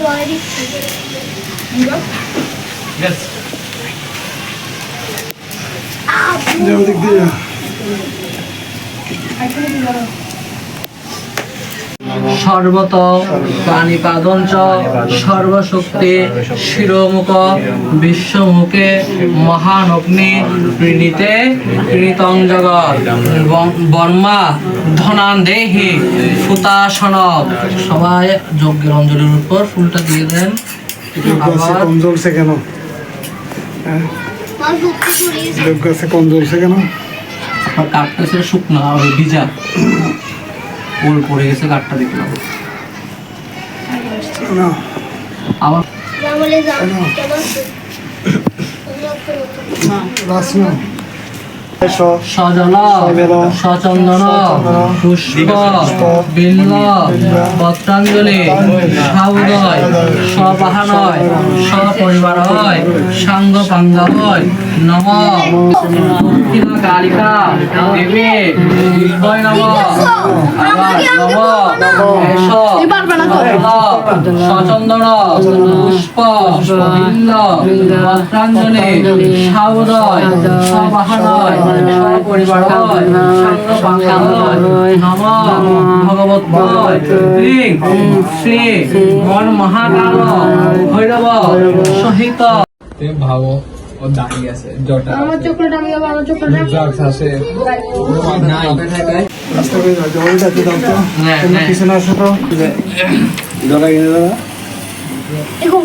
Body. Yes. Ah, boy. I can't do that. সর্বত প্রাণীপাদন চ সর্বশক্তি শিরোমুখ বিশ্বমুখে মহানগ্নি প্রীণিতে প্রীতং জগৎ বর্মা ধনান দেহি ফুতাসন। সবাই যজ্ঞের অঞ্জলির উপর ফুলটা দিয়ে দেন। কম জ্বলছে কেন? হ্যাঁ? কম জ্বলছে কেন? ছিল শুকনা ভিজা। ওর পড়ে গেছে কাঠটা দেখলাম। আবার বলে সজল সচন্দন পুষ্প বিল্ল পত্রাঞ্জলি সাউদয় সবাহানয় সপরিবার হয় সাঙ্গ পাঙ্গ হয় নম কালিকা দেবী নম আবার নম সচন্দন পুষ্প বিল্ল পত্রাঞ্জলি সাউদয় সবাহানয় সপরিবার হয় সাঙ্গ পাঙ্গ হয় নম ভগবত ক্লিং শ্রী মন মহাকাল ভৈরব সহিত। ভাবো ও দাঁড়িয়ে আছে জটা আমার চোখটা আমি আমার চোখটা ড্রাগস আছে। নাই। রাস্তা করে যাও দাও তো। হ্যাঁ, হ্যাঁ। পিছনে আসো তো। Ikaw kayo na lang? Ikaw.